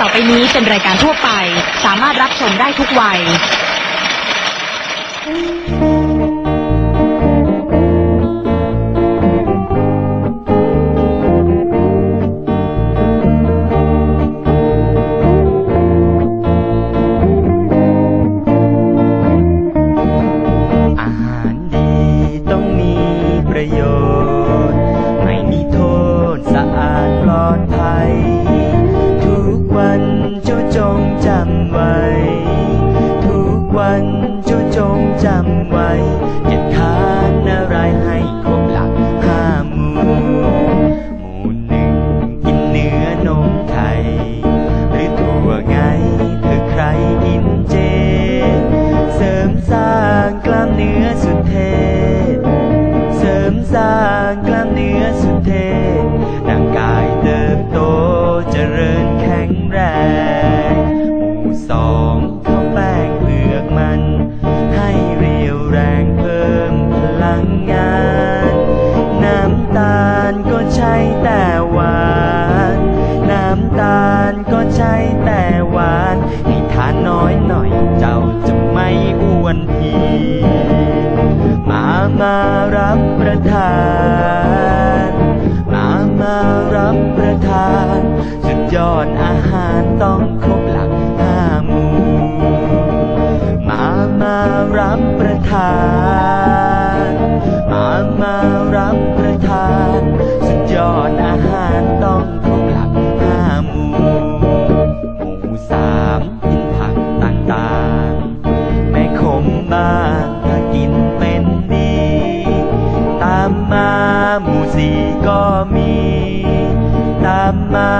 ต่อไปนี้เป็นรายการทั่วไป สามารถรับชมได้ทุกวัย อาหารดีต้องมีประโยชน์ day. มบ้านกินเป็นดี ตามมาหมูสีก็มี ตามมา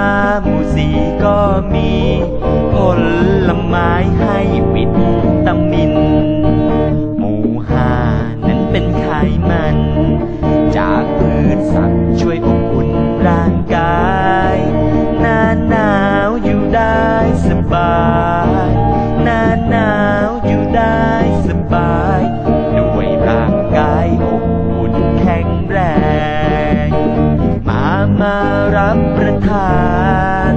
หมูสีก็มีผลลไม้ให้วิตามิน หมูห้านั้นเป็นไขมัน จากพืชสัตว์ช่วย ประทาน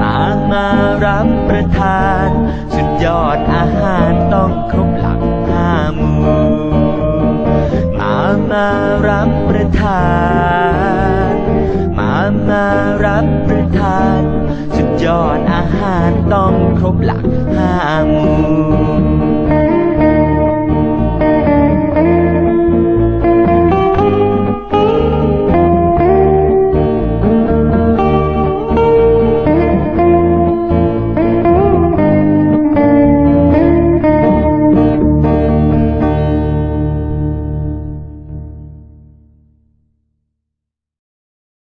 มางมารับประทาน สุดยอดอาหารต้องครบหลักห้ามูมามารับประทาน มามารับประทาน สุดยอดอาหารต้องครบหลักห้ามู